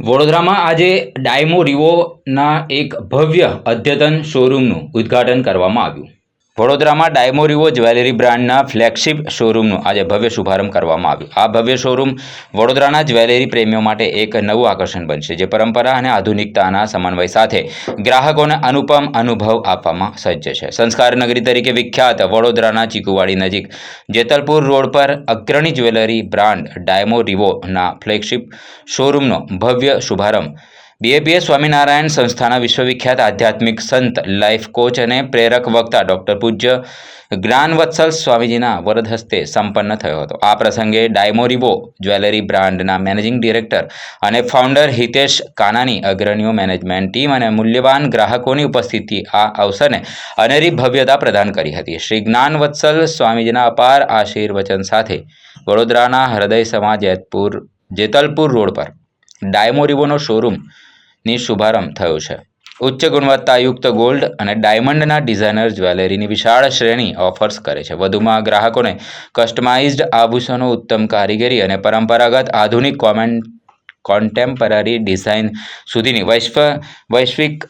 વડોદરામાં આજે ડાયમો રિવોના એક ભવ્ય અદ્યતન શોરૂમનું ઉદ્ઘાટન કરવામાં આવ્યું. વડોદરામાં ડાયમો રિવો જ્વેલરી બ્રાન્ડના ફ્લેગશિપ શોરૂમનું આજે ભવ્ય શુભારંભ કરવામાં આવ્યું. આ ભવ્ય શોરૂમ વડોદરાના જ્વેલરી પ્રેમીઓ માટે એક નવું આકર્ષણ બનશે, જે પરંપરા અને આધુનિકતાના સમન્વય સાથે ગ્રાહકોને અનુપમ અનુભવ આપવામાં સજ્જ છે. સંસ્કાર નગરી તરીકે વિખ્યાત વડોદરાના ચીકુવાડી નજીક જેતલપુર રોડ પર અગ્રણી જ્વેલરી બ્રાન્ડ ડાયમો રિવોના ફ્લેગશિપ શોરૂમનો ભવ્ય શુભારંભ બીએપીએસ સ્વામિનારાયણ સંસ્થાના વિશ્વવિખ્યાત આધ્યાત્મિક સંત, લાઈફ કોચ અને પ્રેરક વક્તા ડૉક્ટર પૂજ્ય જ્ઞાનવત્સલ સ્વામીજીના વરદ હસ્તે સંપન્ન થયો હતો. આ પ્રસંગે ડાયમોરિવો જ્વેલરી બ્રાન્ડના મેનેજિંગ ડિરેક્ટર અને ફાઉન્ડર હિતેશ કાનાની અગ્રણીઓ મેનેજમેન્ટ ટીમ અને મૂલ્યવાન ગ્રાહકોની ઉપસ્થિતિ આ અવસરને અનેરી ભવ્યતા પ્રદાન કરી હતી. શ્રી જ્ઞાનવત્સલ સ્વામીજીના અપાર આશીર્વચન સાથે વડોદરાના હૃદય સમાજ જેતપુર, જેતલપુર રોડ પર ડાયમોરિવોનો શોરૂમની શુભારંભ થયો છે. ઉચ્ચ ગુણવત્તાયુક્ત ગોલ્ડ અને ડાયમંડના ડિઝાઇનર જ્વેલરીની વિશાળ શ્રેણી ઓફર્સ કરે છે. વધુમાં ગ્રાહકોને કસ્ટમાઇઝ્ડ આભૂષણો, ઉત્તમ કારીગરી અને પરંપરાગત આધુનિક કોમેન્ટ કોન્ટેમ્પરરી ડિઝાઇન સુધીની વૈશ્વ, વૈશ્વિક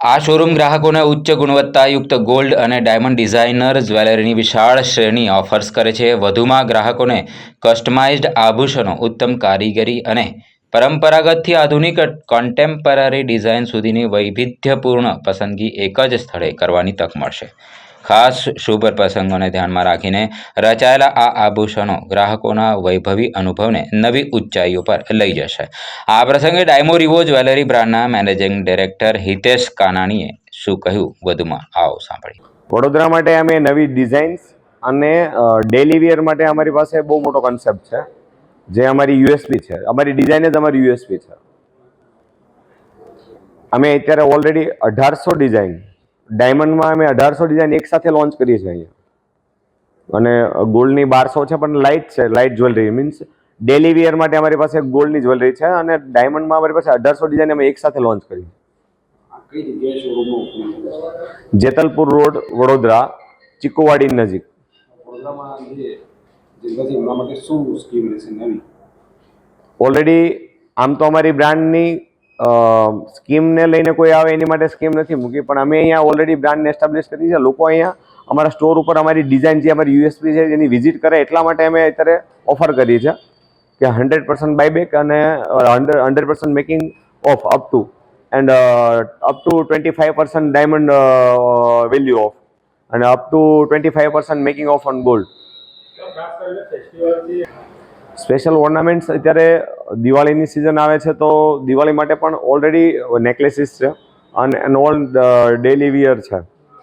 આ શોરૂમ ગ્રાહકોને ઉચ્ચ ગુણવત્તાયુક્ત ગોલ્ડ અને ડાયમંડ ડિઝાઇનર જ્વેલરીની વિશાળ શ્રેણી ઓફર્સ કરે છે. વધુમાં ગ્રાહકોને કસ્ટમાઇઝ્ડ આભૂષણો, ઉત્તમ કારીગરી અને પરંપરાગતથી આધુનિક કોન્ટેમ્પરરી ડિઝાઇન સુધીની વૈવિધ્યપૂર્ણ પસંદગી એક જ સ્થળે કરવાની તક મળશે. ખાસ શુભ પ્રસંગોને ધ્યાનમાં રાખીને રચાયેલા આ આભૂષણો ગ્રાહકોના વૈભવી અનુભવને નવી ઊંચાઈઓ પર લઈ જશે. આ પ્રસંગે ડાયમો રિવો જ્વેલરી બ્રાન્ડના મેનેજિંગ ડિરેક્ટર હિતેશ કાનાણીએ શું કહ્યું? વધુમાં આવો સાંભળીએ. વડોદરા માટે અમે નવી ડિઝાઇન્સ અને ડેલી માટે અમારી પાસે બહુ મોટો કન્સેપ્ટ છે. જે અમારી યુએસપી છે. અમારી ડિઝાઇન જ અમારી યુએસપી છે. અમે અત્યારે ઓલરેડી અઢારસો ડિઝાઇન ડાયમંડમાં અમે અઢારસો ડિઝાઇન એક સાથે લોન્ચ કરીએ છીએ અહીંયા. અને ગોલ્ડની બારસો છે પણ લાઇટ છે light jewellery means daily wear માટે અમારી પાસે ગોલ્ડની જ્વેલરી છે અને ડાયમંડમાં અમારી પાસે અઢારસો ડિઝાઇન અમે એક સાથે લોન્ચ કરી જેતલપુર રોડ વડોદરા ચીકુવાડી નજીક. વડોદરામાં જે જગ્યા છે એમના માટે શું સ્કીમ રહેશે નવી? ઓલરેડી આમ તો અમારી બ્રાન્ડની સ્કીમને લઈને કોઈ આવે એની માટે સ્કીમ નથી મૂકી, પણ અમે અહીંયા ઓલરેડી બ્રાન્ડને એસ્ટાબ્લિશ કરી છે. લોકો અહીંયા અમારા સ્ટોર ઉપર અમારી ડિઝાઇન જે અમારી યુએસપી છે એની વિઝિટ કરે એટલા માટે અમે અત્યારે ઓફર કરી છે કે હંડ્રેડ પર્સન્ટ બાયબેક અને hundred percent making of up to and up to twenty five percent diamond value of અને up to twenty five percent making of on gold special ornaments અત્યારે દિવાળીની સિઝન આવે છે તો દિવાળી માટે પણ ઓલરેડી નેકલેસીસ છે. અને એન ઓલ ડેલી વિયર છે.